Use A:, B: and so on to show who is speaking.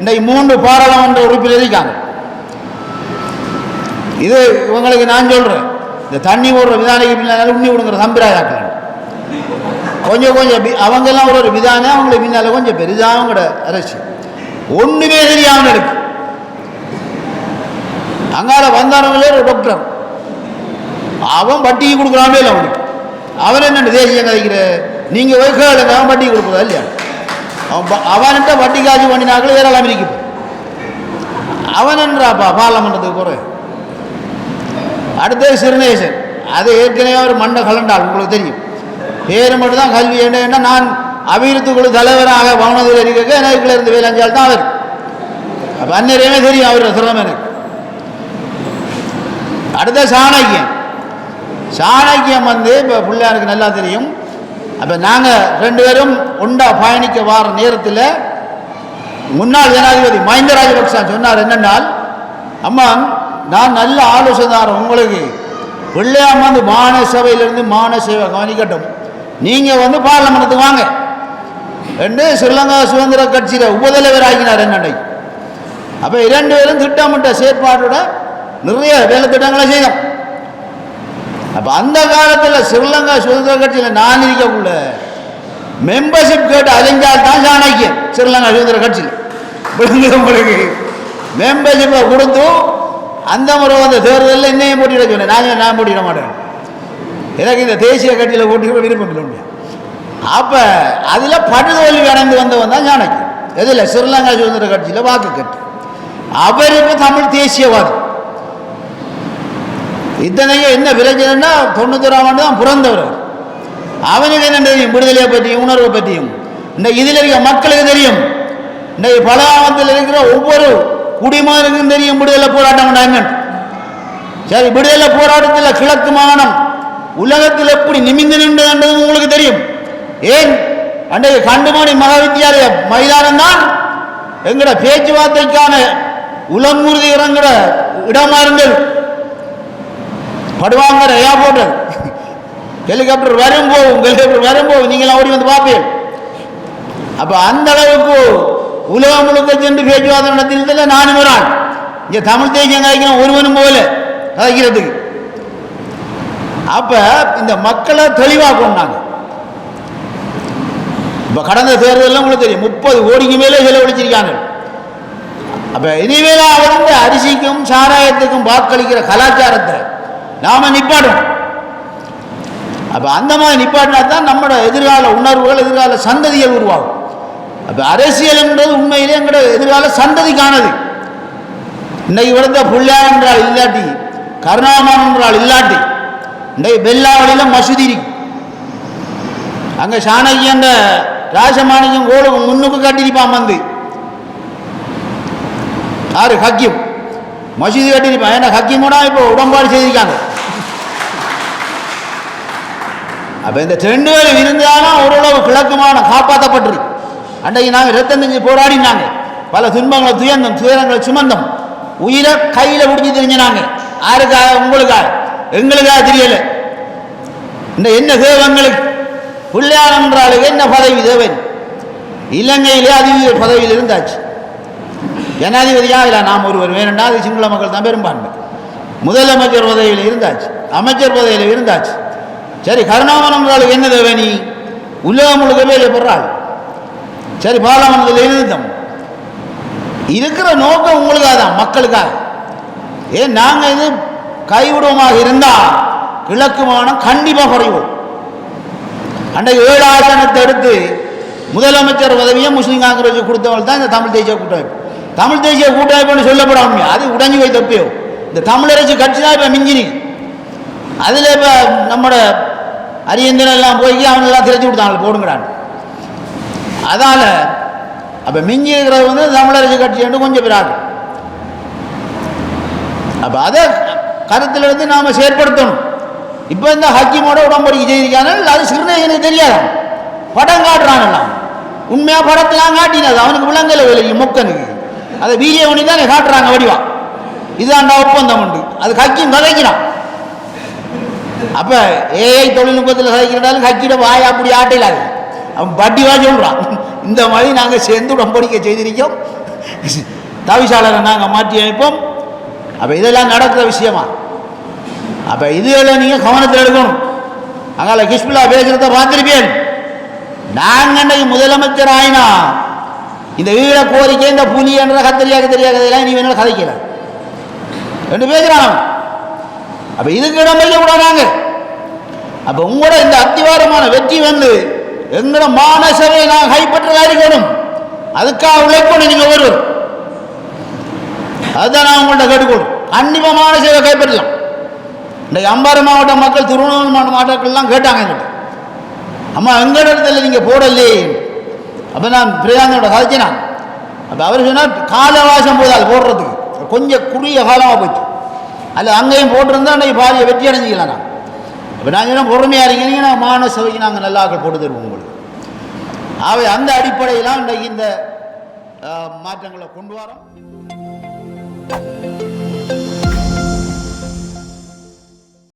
A: இன்றைக்கு மூன்று பாராளுமன்ற உறுப்பினர் இருக்காங்க. இது இவங்களுக்கு நான் சொல்றேன். இந்த தண்ணி ஓடுற விதானைக்கு பின்னால் உண்ணி விடுங்கிற சம்பிரதாயாக்கள் கொஞ்சம் கொஞ்சம் அவங்க அவங்கெல்லாம் ஒரு ஒரு விதானே அவங்களுக்கு பின்னால் கொஞ்சம் பெரிதாக கூட அரசு. ஒன்றுமே தெரியாமல் இருக்கு. அங்கால வந்தானவங்களே ஒரு டாக்டர் அவன் பட்டிக்கு கொடுக்குறாமே இல்லை அவனுக்கு. அவன் என்ன தேசியம் கதைக்கிற நீங்கள் போய் அவன் வட்டி கொடுக்குறதா இல்லையா? அவன் அவன்கிட்ட வட்டி காசு பண்ணினாக்கள் ஏராளம் இருக்கு அவன் என்றாப்பா பார்லமெண்டத்துக்கு போகிறேன் அடுத்தது சிறுநேசன். அது ஏற்கனவே ஒரு மண்டை கலண்டாள் உங்களுக்கு தெரியும். பேர் மட்டும்தான் கல்வி என்ன என்ன நான் அபிவிருத்தி குழு தலைவராக பவனத்தில் இருக்க எனக்குள்ள இருந்து வேலைஞ்சால் தான் அவர். அப்போ அந்நேரமே தெரியும் அவர் சிரமம் எனக்கு. அடுத்த சாணக்கியம் சாணக்கியம் வந்து இப்போ பிள்ளையாருக்கு நல்லா தெரியும். அப்போ நாங்கள் ரெண்டு பேரும் உண்டா பயணிக்க வார நேரத்தில் முன்னாள் ஜனாதிபதி மஹிந்த ராஜபக்சா சொன்னார் என்னென்னால் அம்மா நான் நல்ல ஆலோசனை தரேன் உங்களுக்கு பிள்ளையாமந்து மாநில சபையிலிருந்து மாநில சேவை கவனிக்கட்டும் நீங்கள் வந்து பார்லமெண்ட்டுக்கு வாங்க. என்று ஸ்ரீலங்கா சுதந்திர கட்சியில் உபதலைவர் ஆகினார் என்னை. அப்போ இரண்டு பேரும் திட்டமிட்ட செயற்பாட்டோட நிறைய வேலை திட்டங்களை செய்யும் அப்போ அந்த காலத்தில் ஸ்ரீலங்கா சுதந்திர கட்சியில் நான் இருக்கக்குள்ள மெம்பர்ஷிப் கேட்டு அலைஞ்சால் தான் சாணக்கியம் ஸ்ரீலங்கா சுதந்திர கட்சியில். உங்களுக்கு? மெம்பர்ஷிப்பை கொடுத்தும் அந்த முறை வந்த தேர்தலில் என்னையும் போட்டியிட சொன்னேன். நான் நான் போட்டியிட மாட்டேன். எனக்கு இந்த தேசிய கட்சியில் போட்டியிட விருப்பம் இல்லை அப்போ அதில் படுதோல்வி அடைந்து வந்தவன் தான் சாணக்கியம் எதில்? ஸ்ரீலங்கா சுதந்திர கட்சியில் வாக்கு கட்டு. அவர் இப்போ தமிழ் தேசியவாதி. இத்தனையும் என்ன பிரச்சனைன்னா தொண்ணூத்தொராம் ஆண்டு தான் பிறந்தவர் அவனுக்கு என்ன தெரியும்? விடுதலையை பற்றியும் உணர்வை பற்றியும். இந்த இதில் இருக்க மக்களுக்கு தெரியும். இந்த பலகாமத்தில் இருக்கிற ஒவ்வொரு குடிமகனுக்கும் தெரியும் விடுதலை போராட்டம் டைமண்ட் சரி விடுதலை போராட்டத்தில் கிழக்கு மாகாணம் உலகத்தில் எப்படி நிமிந்து நின்றது உங்களுக்கு தெரியும். ஏன்? அன்றைக்கு கண்டுமணி மகாவித்யாலய மைதானம் தான் எங்கட பேச்சுவார்த்தைக்கான உலங்குருதி இறங்குற இடமா இருந்தது. படுவாங்க ரயா ஏர்போர்ட் ஹெலிகாப்டர் வரும் போகும் ஹெலிகாப்டர் வரும் போகும் நீங்களாம் ஓடி வந்து பார்ப்பீங்க. அப்போ அந்த அளவுக்கு உலகம் முழுக்க சென்று பேச்சுவார்த்தை நடத்தினதில் நானும் ஒரு ஆள். இங்கே தமிழ் தேசியம் கதைக்கணும் ஒருவனும் போகல கதைக்கிறதுக்கு அப்போ இந்த மக்களை தெளிவாக கொண்டாங்க இப்போ கடந்த தேர்தலெல்லாம் உங்களுக்கு தெரியும் முப்பது கோடிக்கு மேலே செலவழிச்சிருக்காங்க. அப்போ இனிமேல் வந்து அரிசிக்கும் சாராயத்துக்கும் வாக்களிக்கிற கலாச்சாரத்தை நாம நிப்பாடும் அப்போ அந்த மாதிரி நிப்பாட்டினா தான் நம்மளோட எதிர்கால உணர்வுகள் எதிர்கால சந்ததிகள் உருவாகும். அப்போ அரசியல் என்றது உண்மையிலே எங்களோட எதிர்கால சந்ததிக்கானது. இன்னைக்கு விழுந்த புள்ளியார் என்றால் இல்லாட்டி கருணாமான் என்றால் இல்லாட்டி இன்றைக்கு பெல்லாவளியில் மசூதி இருக்கு. அங்கே சாணக்கியன்ற ராஜமாணிக்கம் கோடு முன்னுக்கு கட்டியிருப்பான் வந்து. யாரு ஹக்கிம். மசூதி கட்டியிருப்பான். ஏன்னா ஹக்கிமோட இப்போ உடன்பாடு செய்திருக்காங்க. அப்போ இந்த ரெண்டு பேரும் இருந்தாலும் ஓரளவு கிழக்குமான காப்பாற்றப்பட்டிருக்கு அன்றைக்கு நாங்கள் ரத்தம் செஞ்சு போராடினாங்க. பல துன்பங்களை துயர்ந்தோம் துயரங்களை சுமந்தோம். உயிரை கையில் பிடிச்சி தெரிஞ்சினாங்க. யாருக்காக? உங்களுக்காக. எங்களுக்காக தெரியலை. இந்த என்ன தேவங்களுக்கு பிள்ளையார் என்றாலே என்ன பதவி தேவன்? இலங்கையிலே அதிக பதவியில் இருந்தாச்சு. ஜனாதிபதியாக இல்லை நாம் ஒருவர் வேணும்னா அது சிங்கள மக்கள் தான் பெரும்பான்மை. முதலமைச்சர் பதவியில் இருந்தாச்சு. அமைச்சர் பதவியில் இருந்தாச்சு. சரி கருணாமனம் என்ன தேவனி? உலகம் முழுக்கவே இல்லைப்படுறாள் சரி பாராளுமன்றத்தில் இருந்தோம் இருக்கிற நோக்கம் உங்களுக்காக தான் மக்களுக்காக. ஏன் நாங்கள் இது கைவிடுவமாக இருந்தால் கிழக்கு மாகாணம் கண்டிப்பாக குறைவோம் அன்றைக்கு ஏழு ஆசனத்தை எடுத்து முதலமைச்சர் உதவியை முஸ்லீம் காங்கிரஸ் கொடுத்தவங்க தான் இந்த தமிழ் தேசிய கூட்டமைப்பு. தமிழ் தேசிய கூட்டமைப்புன்னு சொல்லப்படாம அது உடஞ்சி போய் தப்பியோ? இந்த தமிழரசு கட்சி தான் இப்போ மிஞ்சினி. அதில் இப்போ நம்மளோட அரியந்தன் எல்லாம் போய் அவனெல்லாம் தெரிஞ்சு கொடுத்தாங்க போடுங்கிறான் அதால் அப்போ மிஞ்சி இருக்கிறது வந்து தமிழரசு கட்சி என்று கொஞ்சம் பிராடு அப்போ அதை கருத்தில் இருந்து நாம் செயற்படுத்தணும். இப்போ இந்த ஹக்கிமோட உடம்படிக்கை செய்திருக்காங்க அது சிறுநேகனுக்கு தெரியாது? படம் காட்டுறாங்கல்லாம் உண்மையாக படத்தெல்லாம் காட்டினது. அவனுக்கு விளங்கலை விலகி மொக்கனுக்கு. அதை வீடியோ தான் காட்டுறாங்க வடிவா. இதாண்டா ஒப்பந்தம் உண்டு. அது ஹக்கிம் கதைக்கிறான். அப்போ ஏஐ தொழில்நுட்பத்தில் கதைக்கிறாலும் ஹக்கிட வாய் அப்படி ஆட்டையிலாது அவன் பட்டிவா சொல்கிறான் இந்த மாதிரி நாங்கள் சேர்ந்து உடம்படிக்கை செய்திருக்கோம் தவிசாளரை நாங்கள் மாற்றி அமைப்போம். அப்போ இதெல்லாம் நடக்கிற விஷயமா? அப்போ இதெல்லாம் நீங்கள் கவனத்தில் எடுக்கணும். அங்கால கிஷ்பிலா பேசுகிறத பார்த்துருப்பேன் நாங்கள் அன்னைக்கு முதலமைச்சர் ஆயினா இந்த ஈழ கோரிக்கை இந்த புலி என்ற கத்திரியாக கத்தரியா நீ வேணாலும் கதைக்கல. ரெண்டு பேசுகிறான் அப்போ இதுக்கு இடம் வைக்க கூடாதாங்க அப்போ உங்களோட இந்த அத்திவாரமான வெற்றி வந்து எங்களோட மானசரை நான் கைப்பற்றதா இருக்கணும் அதுக்காக உழைக்கணும் நீங்கள் ஒருவர். அதுதான் நான் உங்கள்கிட்ட கேட்டுக்கொள்ளும் கண்டிப்பாக மானசரை கைப்பற்றலாம். இன்றைக்கு அம்பாறை மாவட்ட மக்கள் திருவண்ணாமலை மாவட்ட மாவட்டங்கள்லாம் கேட்டாங்க என்கிட்ட. அம்மா எங்கள் இடத்துல நீங்கள் போடலே. அப்போ நான் பிரியாங்கோட கதைச்சினான் அப்போ அவர் சொன்னார் காலவாசம் போதால் போடுறதுக்கு. கொஞ்சம் குறுகிய காலமாக போச்சு. அல்ல அங்கேயும் போட்டிருந்தா அன்றைக்கு பாதியை வெற்றி அடைஞ்சிக்கலாம் நான். இப்போ நாங்கள் என்ன பொறுமையாக இருக்கீங்க நான் மாநில சபைக்கு நாங்கள் நல்லா ஆக்கள் போட்டு தருவோம் உங்களுக்கு. ஆகவே அந்த அடிப்படையிலாம் இன்றைக்கு இந்த மாற்றங்களை கொண்டு வரோம்.